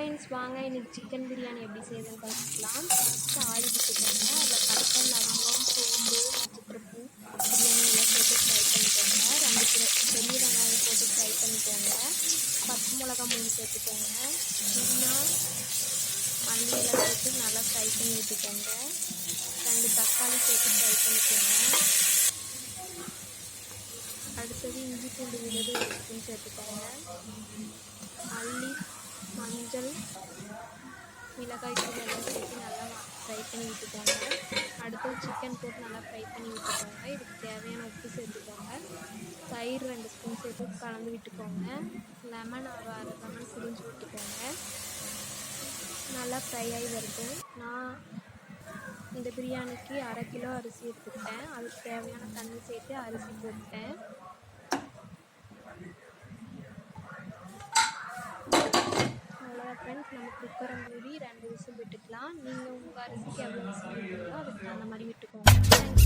Friends வாங்க இன்றைக்கி chicken biryani எப்படி செய்யுதுன்னு பார்த்துக்கலாம். ஃபஸ்ட்டு ஆயில் விட்டுக்கோங்க அதில் பட்டை லவங்கம் சோம்பு நட்சத்திரப்பூ பிரியாணி எல்லாம் போட்டு ஃப்ரை பண்ணிக்கோங்க. ரெண்டு கிலோ பெரிய வெங்காயம் போட்டு ஃப்ரை பண்ணிக்கோங்க. பச்சை மிளகா மூணு சேர்த்துக்கோங்க. புதினா மல்லியெல்லாம் போட்டு நல்லா ஃப்ரை பண்ணி விட்டுக்கோங்க. ரெண்டு தக்காளி சேர்த்து ஃப்ரை பண்ணிக்கோங்க. அடுத்தது இஞ்சி பூண்டு விழுது சேர்த்துக்கோங்க. மஞ்சள் மிளகாய் தூள் எல்லாம் சேர்த்து நல்லா ஃப்ரை பண்ணி விட்டுக்கோங்க. அடுத்து சிக்கன் போட்டு நல்லா ஃப்ரை பண்ணி விட்டுக்கோங்க. இதுக்கு தேவையான உப்பு சேர்த்துக்கோங்க. தயிர் ரெண்டு ஸ்பூன் சேர்த்து கலந்து விட்டுக்கோங்க. லெமன் ஒரு அரை லெமன் புரிஞ்சு விட்டுக்கோங்க. நல்லா ஃப்ரை ஆகி வருது நான் இந்த பிரியாணிக்கு அரை கிலோ அரிசி எடுத்துக்கிட்டேன். அதுக்கு தேவையான தண்ணி சேர்த்து அரிசி போட்டேன் நம்ம குக்கரை மூடி ரெண்டு விசில் விட்டுக்கலாம். நீங்கள் உங்கள் அரிசிக்கு எவ்வளோ விசில் விட்டுங்களோ அதுக்கு அந்த மாதிரி விட்டுக்கோங்க.